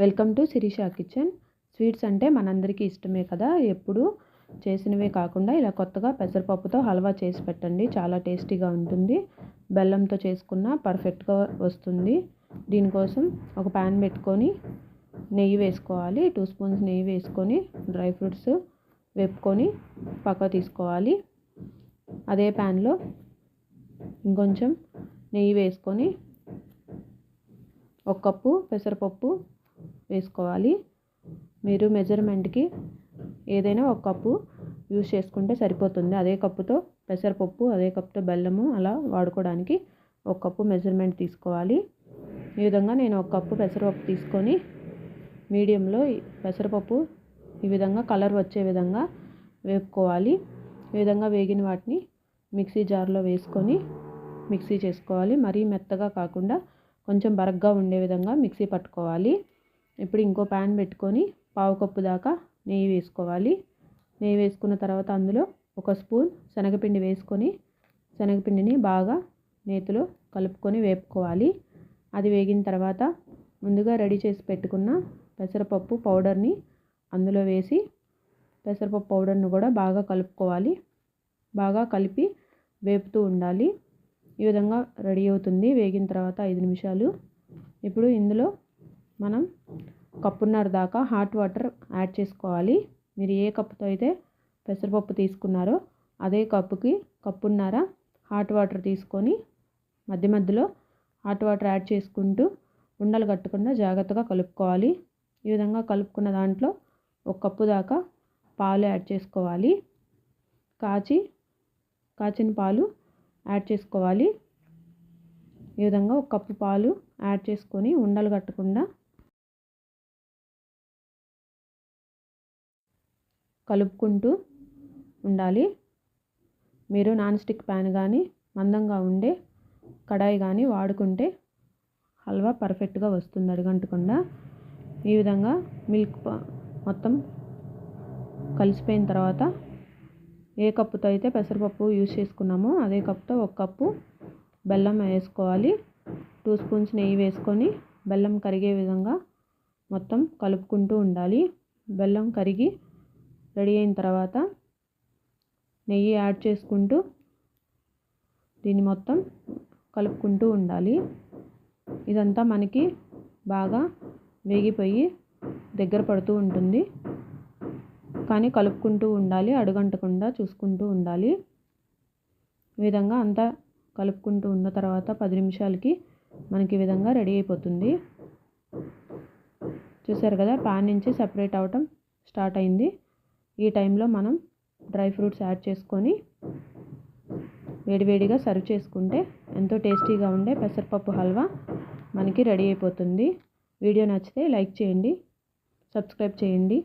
Welcome to Sirisha kitchen. Sweets అంటే మనందరికీ ఇష్టమే కదా. ఎప్పుడు చేసినవే కాకుండా ఇలా కొత్తగా పెసరపప్పుతో హల్వా చేసి పెట్టండి. చాలా టేస్టీగా ఉంటుంది. బెల్లంతో చేసుకున్న పర్ఫెక్ట్గా వస్తుంది. దీనికోసం ఒక ప్యాన్ పెట్టుకొని నెయ్యి వేసుకోవాలి. టూ స్పూన్స్ నెయ్యి వేసుకొని డ్రై ఫ్రూట్స్ వేపుకొని పక్క తీసుకోవాలి. అదే ప్యాన్లో ఇంకొంచెం నెయ్యి వేసుకొని ఒక కప్పు పెసరపప్పు వేసుకోవాలి. మీరు మెజర్మెంట్కి ఏదైనా ఒక కప్పు యూస్ చేసుకుంటే సరిపోతుంది. అదే కప్పుతో పెసరపప్పు అదే కప్పుతో బెల్లము అలా వాడుకోవడానికి ఒక కప్పు మెజర్మెంట్ తీసుకోవాలి. ఈ విధంగా నేను ఒక కప్పు పెసరపప్పు తీసుకొని మీడియంలో పెసరపప్పు ఈ విధంగా కలర్ వచ్చే విధంగా వేపుకోవాలి. ఈ విధంగా వేగిన వాటిని మిక్సీ జార్లో వేసుకొని మిక్సీ చేసుకోవాలి. మరీ మెత్తగా కాకుండా కొంచెం బరగ్గా ఉండే విధంగా మిక్సీ పట్టుకోవాలి. ఇప్పుడు ఇంకో ప్యాన్ పెట్టుకొని పావు కప్పు దాకా నెయ్యి వేసుకోవాలి. నెయ్యి వేసుకున్న తర్వాత అందులో ఒక స్పూన్ శనగపిండి వేసుకొని శనగపిండిని బాగా నేతిలో కలుపుకొని వేపుకోవాలి. అది వేగిన తర్వాత ముందుగా రెడీ చేసి పెట్టుకున్న పెసరపప్పు పౌడర్ని అందులో వేసి పెసరపప్పు పౌడర్ను కూడా బాగా కలుపుకోవాలి. బాగా కలిపి వేపుతూ ఉండాలి. ఈ విధంగా రెడీ అవుతుంది. వేగిన తర్వాత ఐదు నిమిషాలు. ఇప్పుడు ఇందులో మనం కప్పున్నర దాకా హాట్ వాటర్ యాడ్ చేసుకోవాలి. మీరు ఏ కప్పుతో అయితే పెసరపప్పు తీసుకున్నారో అదే కప్పుకి కప్పున్నర హాట్ వాటర్ తీసుకొని మధ్య మధ్యలో హాట్ వాటర్ యాడ్ చేసుకుంటూ ఉండలు కట్టకుండా జాగ్రత్తగా కలుపుకోవాలి. ఈ విధంగా కలుపుకున్న దాంట్లో ఒక కప్పు దాకా పాలు యాడ్ చేసుకోవాలి. కాచి కాచిన పాలు యాడ్ చేసుకోవాలి. ఈ విధంగా ఒక కప్పు పాలు యాడ్ చేసుకొని ఉండలు కట్టకుండా కలుపుకుంటూ ఉండాలి. మీరు నాన్ స్టిక్ ప్యాన్ కానీ మందంగా ఉండే కడాయి కానీ వాడుకుంటే హల్వా పర్ఫెక్ట్గా వస్తుంది అడుగంటకుండా. ఈ విధంగా మిల్క్ మొత్తం కలిసిపోయిన తర్వాత ఏ కప్పుతో అయితే పెసరపప్పు యూజ్ చేసుకున్నామో అదే కప్పుతో ఒక కప్పు బెల్లం వేసుకోవాలి. టూ స్పూన్స్ నెయ్యి వేసుకొని బెల్లం కరిగే విధంగా మొత్తం కలుపుకుంటూ ఉండాలి. బెల్లం కరిగి రెడీ అయిన తర్వాత నెయ్యి యాడ్ చేసుకుంటూ దీన్ని మొత్తం కలుపుకుంటూ ఉండాలి. ఇదంతా మనకి బాగా వేగిపోయి దగ్గర పడుతూ ఉంటుంది. కానీ కలుపుకుంటూ ఉండాలి అడుగంటకుండా చూసుకుంటూ ఉండాలి. ఈ విధంగా అంతా కలుపుకుంటూ ఉన్న తర్వాత పది నిమిషాలకి మనకి ఈ విధంగా రెడీ అయిపోతుంది. చూసారు కదా ప్యాన్ నుంచి సపరేట్ అవటం స్టార్ట్ అయింది. ఈ టైంలో మనం డ్రై ఫ్రూట్స్ యాడ్ చేసుకొని వేడివేడిగా సర్వ్ చేసుకుంటే ఎంతో టేస్టీగా ఉండే పెసరపప్పు హల్వా మనకి రెడీ అయిపోతుంది. వీడియో నచ్చితే లైక్ చేయండి సబ్స్క్రైబ్ చేయండి.